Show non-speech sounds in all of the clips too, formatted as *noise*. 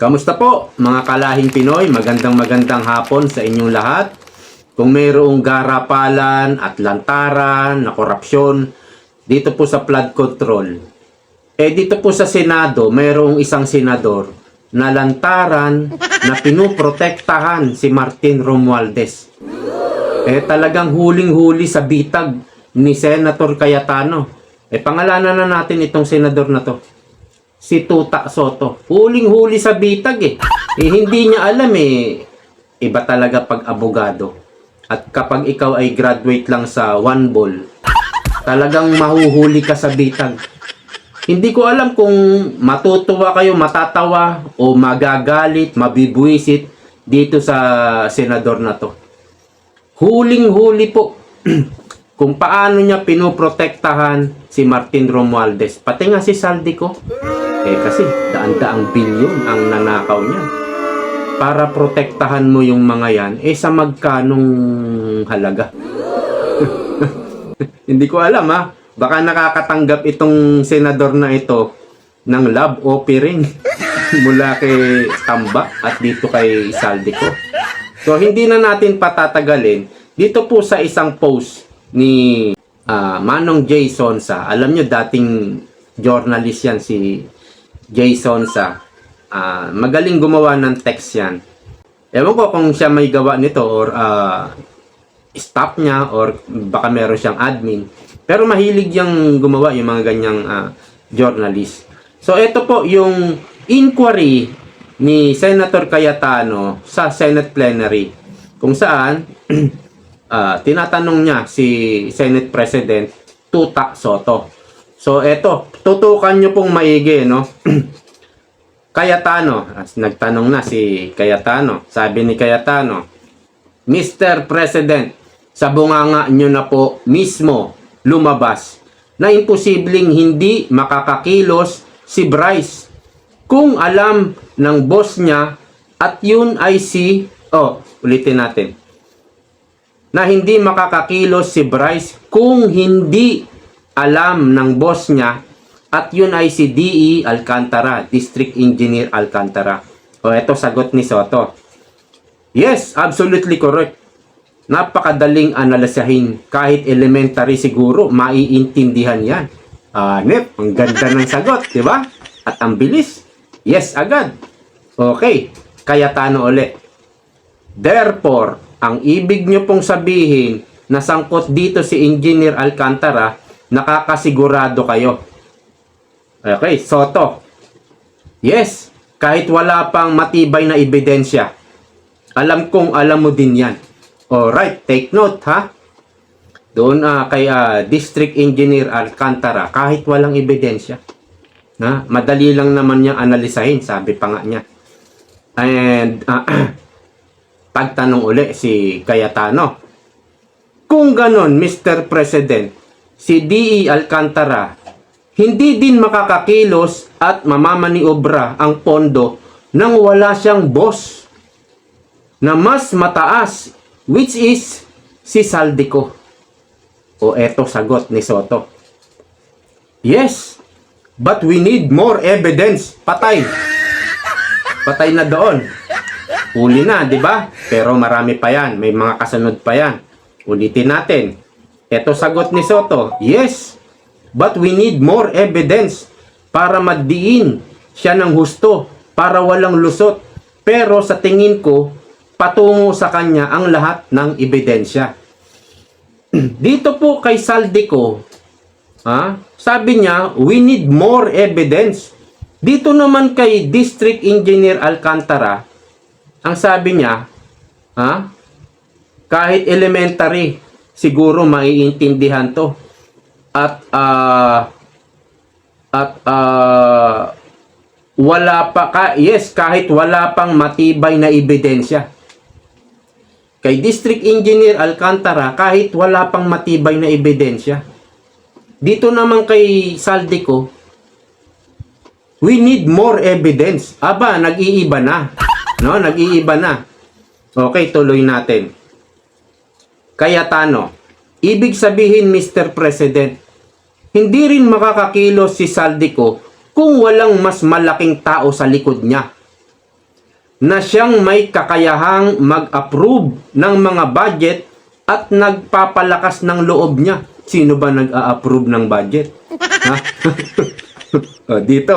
Kamusta po mga kalahing Pinoy? Magandang magandang hapon sa inyong lahat. Kung mayroong garapalan at lantaran na korupsyon dito po sa flood control. Eh dito po sa Senado, mayroong isang senador na lantaran na pinuprotektahan si Martin Romualdez. Eh talagang huling-huli sa bitag ni Senator Cayetano. Eh pangalanan na natin itong senador na to si Tuta Soto. Huling-huli sa bitag eh. eh. Hindi niya alam eh. Iba talaga pag abogado. At kapag ikaw ay graduate lang sa one ball, talagang mahuhuli ka sa bitag. Hindi ko alam kung matutuwa kayo, matatawa, o magagalit, mabibwisit dito sa senador na to. Huling-huli po *clears throat* kung paano niya pinoprotektahan si Martin Romualdez. Pati nga si Saldico. Eh kasi daan-daang bilyon ang nanakaw niya. Para protektahan mo yung mga yan, eh sa magkanong halaga? *laughs* Hindi ko alam ha. Baka nakakatanggap itong senador na ito ng love offering *laughs* mula kay Tamba at dito kay Saldico. So hindi na natin patatagalin. Dito po sa isang post ni ah, Manong J. Sonsa. Alam nyo, dating journalist yan si J. Sonsa. Ah, magaling gumawa ng text yan. Ewan ko kung siya may gawa nito or ah, staff niya or baka meron siyang admin. Pero mahilig yung gumawa yung mga ganyang ah, journalist. So ito po yung inquiry ni Senator Cayetano sa Senate plenary kung saan *clears throat* ah, tinatanong niya si Senate President Tuta Soto. So eto, tutukan niyo pong maigi no. *clears throat* Cayetano, as nagtanong na si Cayetano. Sabi ni Cayetano, Mr. President, sa bunganga nyo na po mismo lumabas na imposibleng hindi makakakilos si Bryce kung alam ng boss niya at yun ay si oh ulitin natin na hindi makakakilos si Bryce kung hindi alam ng boss niya at yun ay si DE Alcantara, District Engineer Alcantara. O eto sagot ni Soto. Yes, absolutely correct. Napakadaling analisahin. Kahit elementary siguro, maiintindihan yan. Ah, Nep, ang ganda ng sagot, di ba? At ang bilis. Yes, agad. Okay, kaya tano uli. Therefore, ang ibig nyo pong sabihin na sangkot dito si Engineer Alcantara, nakakasigurado kayo. Okay, Soto. Yes, kahit wala pang matibay na ebidensya. Alam kong alam mo din yan. Alright, take note ha. Doon ah, kay ah, District Engineer Alcantara, kahit walang ebidensya. Na, madali lang naman niyang analisahin, sabi pa nga niya. And ah, *clears throat* pagtanong uli si Cayetano. Kung ganon, Mr. President, si D.E. Alcantara hindi din makakakilos at mamamaniobra ang pondo nang wala siyang boss na mas mataas which is si Saldico. O eto sagot ni Soto. Yes, but we need more evidence. Patay. Patay na doon. Huli na, di ba? Pero marami pa yan. May mga kasunod pa yan. Ulitin natin. Eto sagot ni Soto. Yes, but we need more evidence para maddiin siya ng husto para walang lusot. Pero sa tingin ko, patungo sa kanya ang lahat ng ebidensya. *clears throat* Dito po kay Saldico, ha, sabi niya, we need more evidence. Dito naman kay District Engineer Alcantara, ang sabi niya, ha, kahit elementary, siguro maiintindihan to. At, ah, at, ah, wala pa, ka, yes, kahit wala pang matibay na ebidensya. Kay District Engineer Alcantara, kahit wala pang matibay na ebidensya. Dito naman kay Saldico, we need more evidence. Aba, nag-iiba na. No, nag-iiba na. Okay, tuloy natin. Cayetano, ibig sabihin Mr. President, hindi rin makakakilos si Saldico kung walang mas malaking tao sa likod niya. na siyang may kakayahang mag-approve ng mga budget at nagpapalakas ng loob niya. Sino ba nag-a-approve ng budget? Ha? *laughs* o, dito,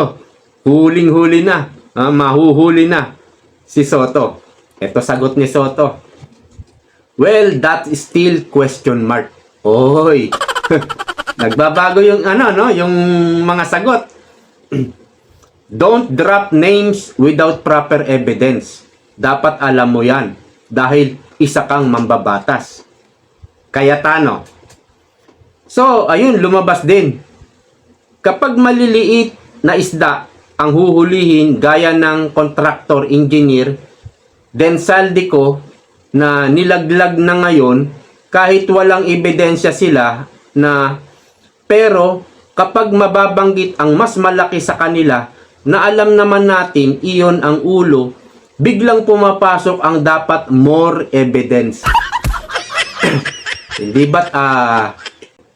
huling-huli na. Ah, mahuhuli na si Soto. Ito sagot ni Soto. Well, that is still question mark. Oy. *laughs* Nagbabago yung ano no, yung mga sagot. *clears throat* Don't drop names without proper evidence. Dapat alam mo 'yan dahil isa kang mambabatas. Cayetano. So, ayun lumabas din. Kapag maliliit na isda ang huhulihin gaya ng contractor engineer, then saldi ko na nilaglag na ngayon kahit walang ebidensya sila na pero kapag mababanggit ang mas malaki sa kanila na alam naman natin iyon ang ulo, biglang pumapasok ang dapat more evidence. Hindi ba't ah,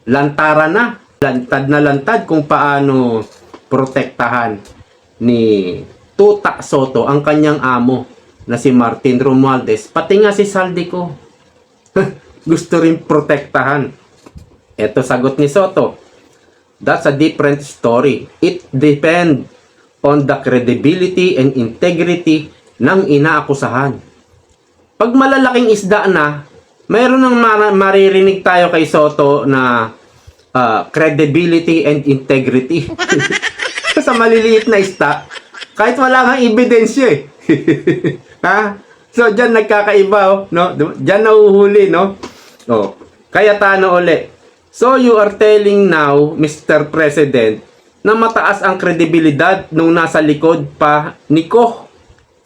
lantara na, lantad na lantad kung paano protektahan ni Tutak Soto ang kanyang amo na si Martin Romualdez, pati nga si Saldico. *laughs* Gusto rin protektahan. Ito sagot ni Soto. That's a different story. It depend on the credibility and integrity ng inaakusahan. Pag malalaking isda na, mayroon ng mar- maririnig tayo kay Soto na ah, credibility and integrity. *laughs* sa maliliit na isda, kahit wala kang ebidensya eh. *laughs* ha? So, dyan nagkakaiba, oh, no? Dyan nahuhuli, no? Oh, kaya tano uli. So, you are telling now, Mr. President, na mataas ang kredibilidad nung nasa likod pa ni Koh.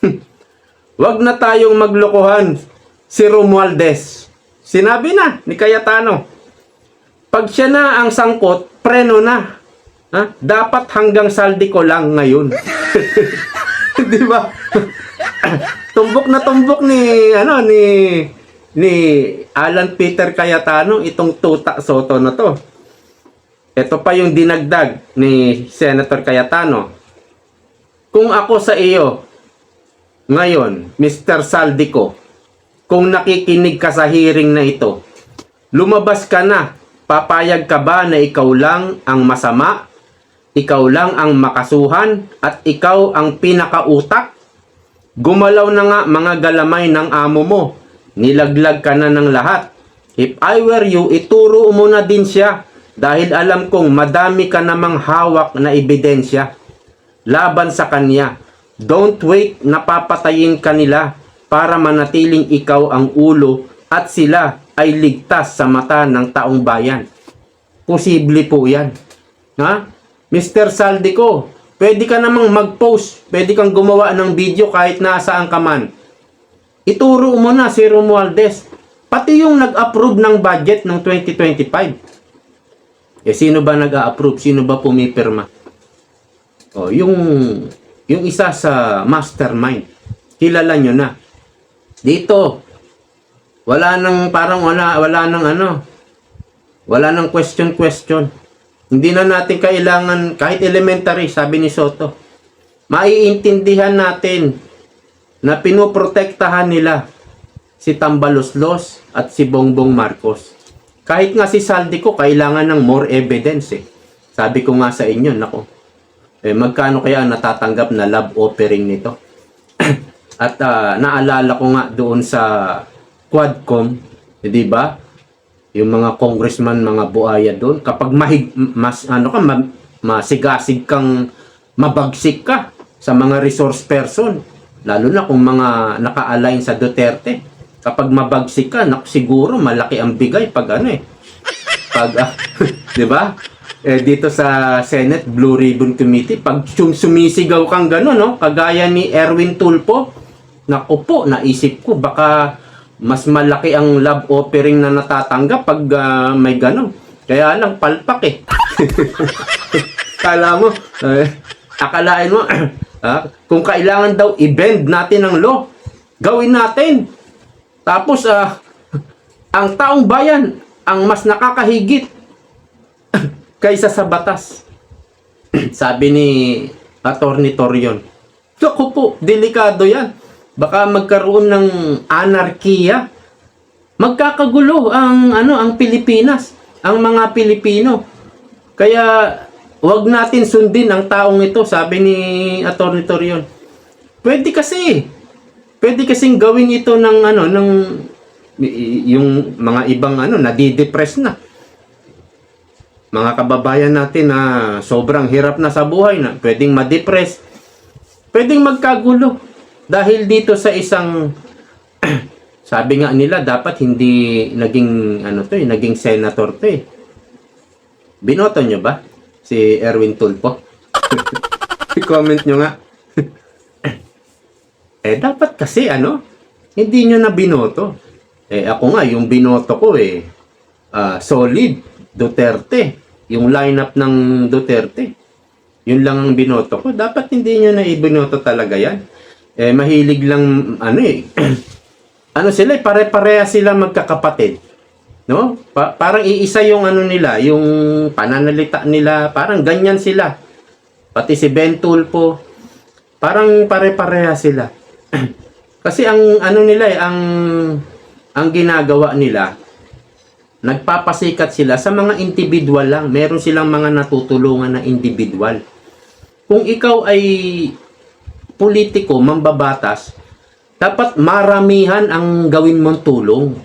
*laughs* Wag na tayong maglokohan si Romualdez. Sinabi na ni Cayetano. Pag siya na ang sangkot, preno na. Ha? Dapat hanggang saldi ko lang ngayon. *laughs* *laughs* Di ba? tumbok na tumbok ni ano ni ni Alan Peter Cayetano itong tuta soto na to. Ito pa yung dinagdag ni Senator Cayetano. Kung ako sa iyo ngayon, Mr. Saldico, kung nakikinig ka sa hearing na ito, lumabas ka na. Papayag ka ba na ikaw lang ang masama? Ikaw lang ang makasuhan? At ikaw ang pinakautak? Gumalaw na nga mga galamay ng amo mo. Nilaglag ka na ng lahat. If I were you, ituro mo na din siya. Dahil alam kong madami ka namang hawak na ebidensya. Laban sa kanya. Don't wait na papatayin ka nila para manatiling ikaw ang ulo at sila ay ligtas sa mata ng taong bayan. Posible po yan. Ha? Mr. Saldico, pwede ka namang mag-post, pwede kang gumawa ng video kahit nasaan ka man. Ituro mo na si Romualdez. Pati yung nag-approve ng budget ng 2025. Eh, sino ba nag-approve? Sino ba pumipirma? Oh, yung, yung isa sa mastermind. Kilala nyo na. Dito, wala nang parang wala wala nang ano. Wala nang question question. Hindi na natin kailangan kahit elementary sabi ni Soto. Maiintindihan natin na pinoprotektahan nila si Tambaloslos at si Bongbong Marcos. Kahit nga si Saldico kailangan ng more evidence eh. Sabi ko nga sa inyo, nako. Eh magkano kaya ang natatanggap na love offering nito? *clears throat* At ah, naalala ko nga doon sa Quadcom, eh, di ba? Yung mga congressman, mga buaya doon, kapag mahig, mas, ano ka, ma, masigasig kang mabagsik ka sa mga resource person, lalo na kung mga naka-align sa Duterte. Kapag mabagsik ka, nak, siguro malaki ang bigay pag ano eh. Pag, ah, *laughs* di ba? Eh, dito sa Senate Blue Ribbon Committee, pag sum- sumisigaw kang gano'n, no? kagaya ni Erwin Tulpo, naku po, naisip ko, baka mas malaki ang love offering na natatanggap pag ah, may gano'n. Kaya lang, palpak eh. *laughs* Kala mo, eh, akalain mo, *clears throat* ah, kung kailangan daw i-bend natin ang law, gawin natin. Tapos, ah, *laughs* ang taong bayan, ang mas nakakahigit *clears throat* kaysa sa batas. *clears throat* Sabi ni Attorney Torion. Naku po, delikado yan. Baka magkaroon ng anarkiya. Magkakagulo ang ano ang Pilipinas, ang mga Pilipino. Kaya wag natin sundin ang taong ito, sabi ni Attorney Torion. Pwede kasi. Pwede kasing gawin ito ng ano ng yung mga ibang ano nadidepress na. Mga kababayan natin na sobrang hirap na sa buhay na pwedeng ma-depress. Pwedeng magkagulo dahil dito sa isang *clears throat* sabi nga nila dapat hindi naging ano to eh, naging senator to eh. Binoto nyo ba si Erwin Tulfo? *laughs* I-comment nyo nga. *clears throat* eh dapat kasi ano, hindi nyo na binoto. Eh ako nga yung binoto ko eh ah, solid Duterte. Yung lineup ng Duterte. Yun lang ang binoto ko. Dapat hindi nyo na ibinoto talaga yan. Eh, mahilig lang, ano eh, *clears throat* ano sila, eh, pare-pareha sila magkakapatid. No? Pa- parang iisa yung ano nila, yung pananalita nila, parang ganyan sila. Pati si Ben Tulpo, parang pare-pareha sila. *clears throat* Kasi ang ano nila eh, ang ang ginagawa nila, nagpapasikat sila sa mga individual lang. Meron silang mga natutulungan na individual. Kung ikaw ay politiko, mambabatas, dapat maramihan ang gawin mong tulong.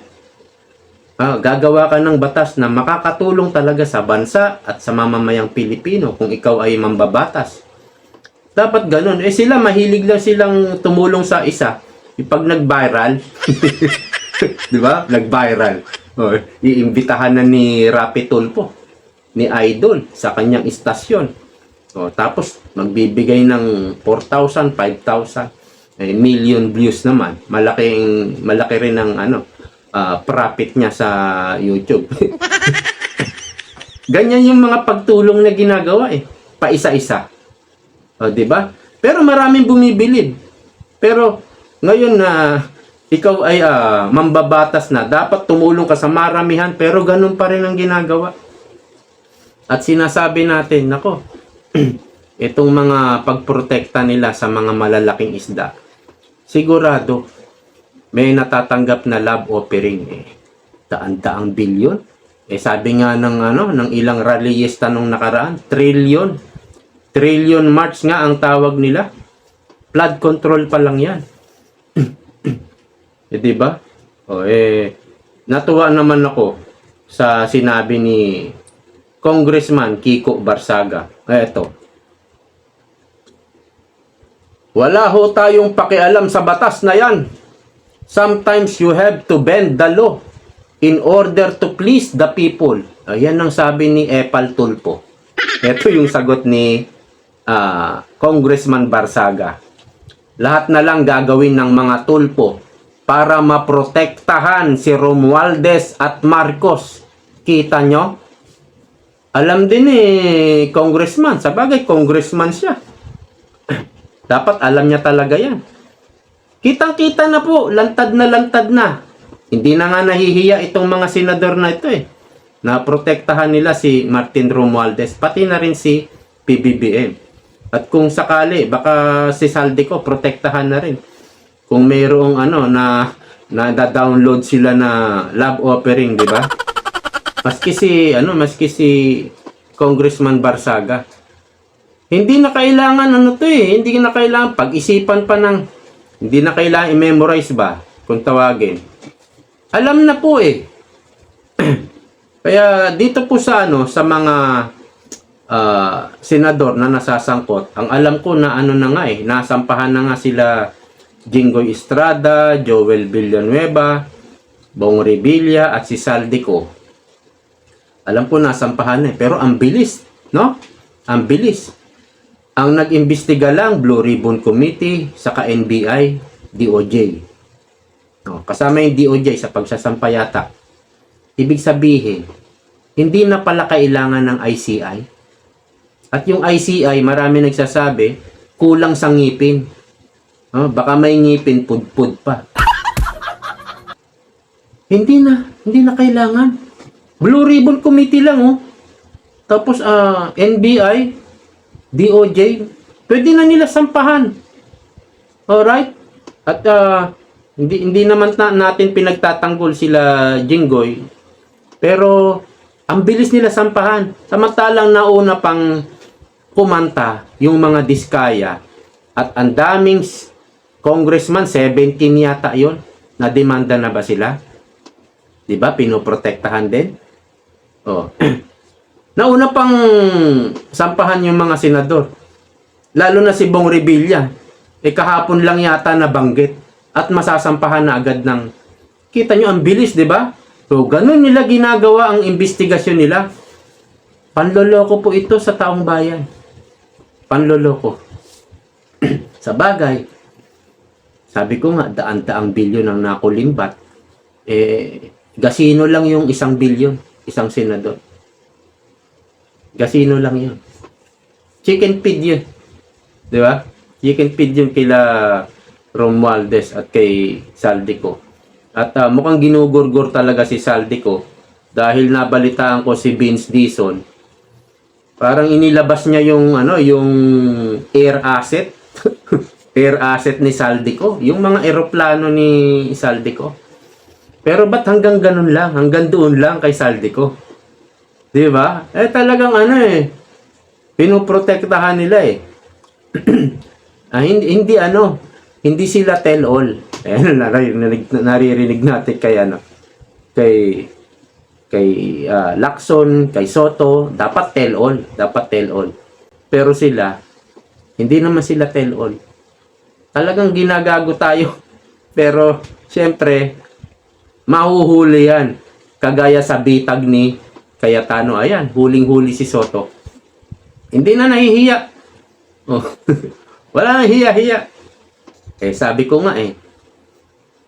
Ah, gagawa ka ng batas na makakatulong talaga sa bansa at sa mamamayang Pilipino kung ikaw ay mambabatas. Dapat ganun. Eh sila, mahilig lang silang tumulong sa isa. Pag nag-viral, *laughs* di ba? Nag-viral. O, iimbitahan na ni Rapi Tulpo, ni Idol, sa kanyang istasyon. O, tapos, magbibigay ng 4,000, 5,000, eh, million views naman. Malaking, malaki rin ang ano, ah, profit niya sa YouTube. *laughs* Ganyan yung mga pagtulong na ginagawa eh. Paisa-isa. O, di ba? Pero maraming bumibilib. Pero ngayon na ikaw ay ah, mambabatas na, dapat tumulong ka sa maramihan, pero ganun pa rin ang ginagawa. At sinasabi natin, nako, *clears throat* itong mga pagprotekta nila sa mga malalaking isda, sigurado, may natatanggap na love offering eh. Daan-daang bilyon. Eh sabi nga ng ano, ng ilang rallyista nung nakaraan, trillion. Trillion march nga ang tawag nila. Flood control pa lang yan. *clears throat* eh, di ba? O eh, natuwa naman ako sa sinabi ni Congressman Kiko Barsaga. Eh, Eto. Wala ho tayong pakialam sa batas na yan. Sometimes you have to bend the law in order to please the people. Ayan ang sabi ni Epal Tulpo. Ito yung sagot ni ah, Congressman Barsaga. Lahat na lang gagawin ng mga tulpo para maprotektahan si Romualdez at Marcos. Kita nyo? Alam din ni congressman. Sa congressman siya. *clears throat* Dapat alam niya talaga yan. Kitang-kita na po, lantad na lantad na. Hindi na nga nahihiya itong mga senador na ito eh. Na protektahan nila si Martin Romualdez, pati na rin si PBBM. At kung sakali, baka si Saldico protektahan na rin. Kung mayroong ano na na download sila na love offering, di ba? Maski si ano, maski si Congressman Barsaga. Hindi na kailangan ano to eh, hindi na kailangan pag-isipan pa ng hindi na kailangan i-memorize ba kung tawagin. Alam na po eh. *clears throat* Kaya dito po sa ano sa mga ah, senador na nasasangkot, ang alam ko na ano na nga eh, nasampahan na nga sila Jinggoy Estrada, Joel Villanueva, Bong Revilla at si Saldico. Alam ko nasampahan na eh, pero ang bilis, no? Ang bilis. Ang nag-imbestiga lang, Blue Ribbon Committee, saka NBI, DOJ. No, kasama yung DOJ sa pagsasampa yata. Ibig sabihin, hindi na pala kailangan ng ICI. At yung ICI, marami nagsasabi, kulang sa ngipin. Oh, baka may ngipin, pudpud pa. *laughs* hindi na, hindi na kailangan. Blue Ribbon Committee lang, oh. Tapos, ah, NBI, DOJ, pwede na nila sampahan. Alright? At ah, hindi hindi naman na, natin pinagtatanggol sila Jinggoy. Pero ang bilis nila sampahan. Samantalang nauna pang kumanta yung mga diskaya at ang daming congressman 17 yata yon na demanda na ba sila? 'Di ba? Pinoprotektahan din. Oh. Nauna pang sampahan yung mga senador. Lalo na si Bong Revilla. Eh kahapon lang yata nabanggit at masasampahan na agad ng kita nyo ang bilis, di ba? So, ganun nila ginagawa ang investigasyon nila. Panloloko po ito sa taong bayan. Panloloko. *clears throat* sa bagay, sabi ko nga, daan-daang bilyon ang nakulimbat. Eh, gasino lang yung isang bilyon, isang senador. Gasino lang yun. Chicken feed yun. Di ba? Chicken feed yun kila Romualdez at kay Saldico. At ah, mukhang ginugurgur talaga si Saldico dahil nabalitaan ko si Vince Dison. Parang inilabas niya yung ano, yung air asset. *laughs* air asset ni Saldico, yung mga eroplano ni Saldico. Pero ba't hanggang ganun lang? Hanggang doon lang kay Saldico? Di ba? Eh talagang ano eh. Pinoprotektahan nila eh. *clears throat* ah, hindi, hindi ano. Hindi sila tell all. *laughs* Eh, naririnig, naririnig natin kay ano. Kay kay ah, Lacson, kay Soto, dapat tell all, dapat tell all. Pero sila, hindi naman sila tell all. Talagang ginagago tayo. *laughs* Pero, syempre, mahuhuli yan. Kagaya sa bitag ni Cayetano, ayan, huling-huli si Soto. Hindi na nahihiya. Oh. *laughs* Wala nang hiya-hiya. Eh, sabi ko nga eh,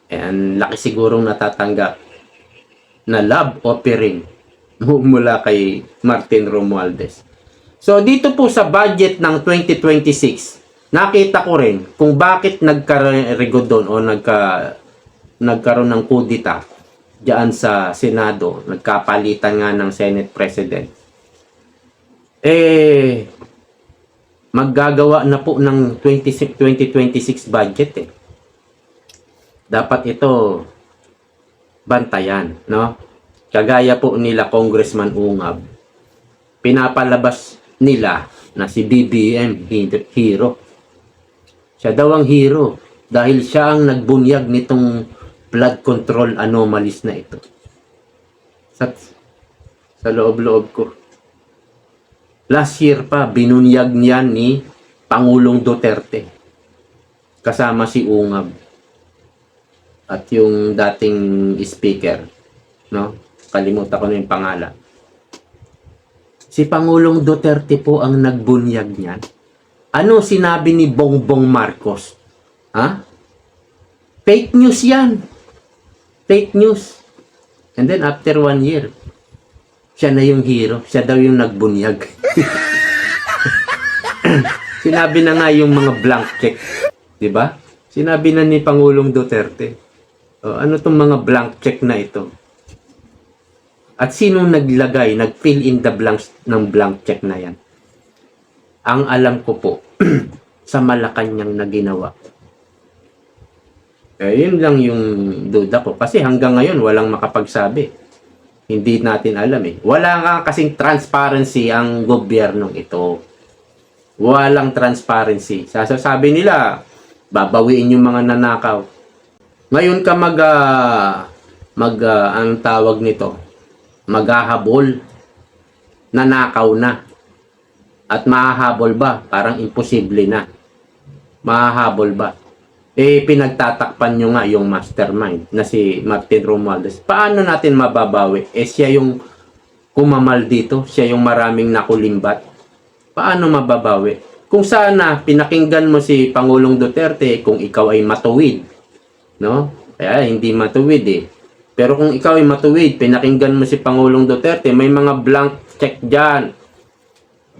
eh, ang laki sigurong natatanggap na love offering mu- mula kay Martin Romualdez. So, dito po sa budget ng 2026, nakita ko rin kung bakit nagkarego doon o nagka, nagkaroon ng kudita diyan sa Senado, nagkapalitan nga ng Senate President. Eh, maggagawa na po ng 26 2026 budget eh. Dapat ito bantayan, no? Kagaya po nila Congressman Ungab, pinapalabas nila na si BBM hero. Siya daw ang hero dahil siya ang nagbunyag nitong blood control anomalies na ito. Sa, sa loob-loob ko. Last year pa, binunyag niya ni Pangulong Duterte. Kasama si Ungab. At yung dating speaker. No? Kalimutan ko na yung pangalan. Si Pangulong Duterte po ang nagbunyag niyan. Ano sinabi ni Bongbong Marcos? Ha? Fake news yan. Fake news. And then after one year, siya na yung hero. Siya daw yung nagbunyag. *laughs* Sinabi na nga yung mga blank check. ba? Sinabi na ni Pangulong Duterte. O, ano tong mga blank check na ito? At sino naglagay, nag-fill in the blanks ng blank check na yan? Ang alam ko po, *clears throat* sa Malacanang na ginawa. Eh, yun lang yung duda ko. Kasi hanggang ngayon, walang makapagsabi. Hindi natin alam eh. Wala nga kasing transparency ang gobyernong ito. Walang transparency. Sasasabi nila, babawiin yung mga nanakaw. Ngayon ka mag, ah, mag ah, ang tawag nito, maghahabol, nanakaw na. At mahahabol ba? Parang imposible na. Mahahabol ba? Eh, pinagtatakpan nyo nga yung mastermind na si Martin Romualdez. Paano natin mababawi? Eh, siya yung kumamal dito. Siya yung maraming nakulimbat. Paano mababawi? Kung sana pinakinggan mo si Pangulong Duterte kung ikaw ay matuwid. No? Kaya hindi matuwid eh. Pero kung ikaw ay matuwid, pinakinggan mo si Pangulong Duterte, may mga blank check dyan.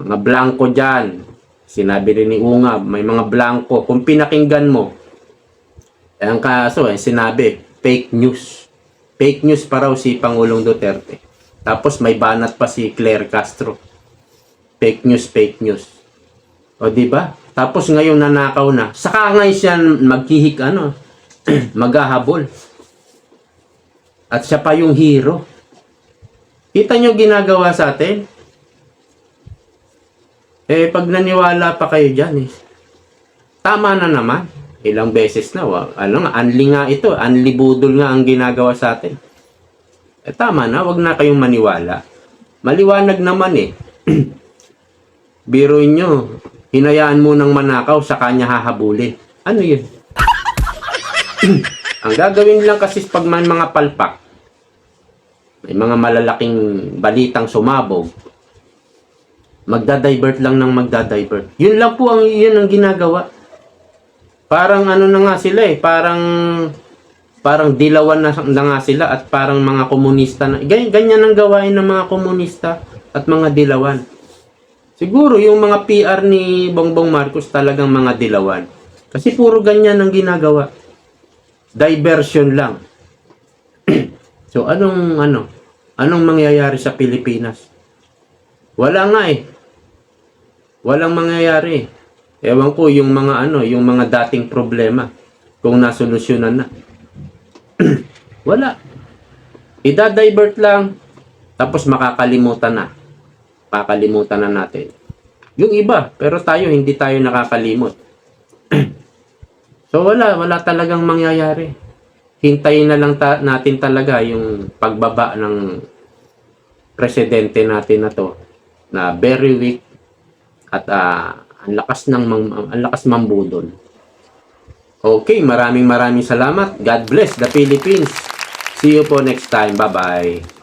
Mga blanco dyan. Sinabi rin ni Ungab, may mga blanco. Kung pinakinggan mo, eh, ang kaso, eh, sinabi, fake news. Fake news pa raw si Pangulong Duterte. Tapos may banat pa si Claire Castro. Fake news, fake news. O di ba? Tapos ngayon nanakaw na. Saka ngayon siya maghihik ano, *clears throat* maghahabol. At siya pa yung hero. Kita nyo ginagawa sa atin? Eh, pag naniwala pa kayo dyan, eh, tama na naman. Ilang beses na, wa, ano nga, anli nga ito, anli budol nga ang ginagawa sa atin. Eh, tama na, wag na kayong maniwala. Maliwanag naman eh. *clears throat* Biruin nyo, hinayaan mo ng manakaw sa kanya hahabulin. Ano yun? *clears throat* ang gagawin lang kasi pag may mga palpak, may mga malalaking balitang sumabog, magda-divert lang ng magda-divert. Yun lang po ang yun ang ginagawa. Parang ano na nga sila eh, parang parang dilawan na, na nga sila at parang mga komunista na. Ganyan, ganyan ang gawain ng mga komunista at mga dilawan. Siguro yung mga PR ni Bongbong Marcos talagang mga dilawan. Kasi puro ganyan ang ginagawa. Diversion lang. *clears throat* so anong ano? Anong mangyayari sa Pilipinas? Wala nga eh. Walang mangyayari. Ewan ko yung mga ano, yung mga dating problema kung nasolusyonan na. *clears throat* Wala. Ida-divert lang tapos makakalimutan na. Pakalimutan na natin. Yung iba, pero tayo hindi tayo nakakalimot. *clears throat* so wala, wala talagang mangyayari. Hintayin na lang ta- natin talaga yung pagbaba ng presidente natin na to na very weak at ah, ang lakas ng mang- ang lakas mambudol. Okay, maraming maraming salamat. God bless the Philippines. See you po next time. Bye-bye.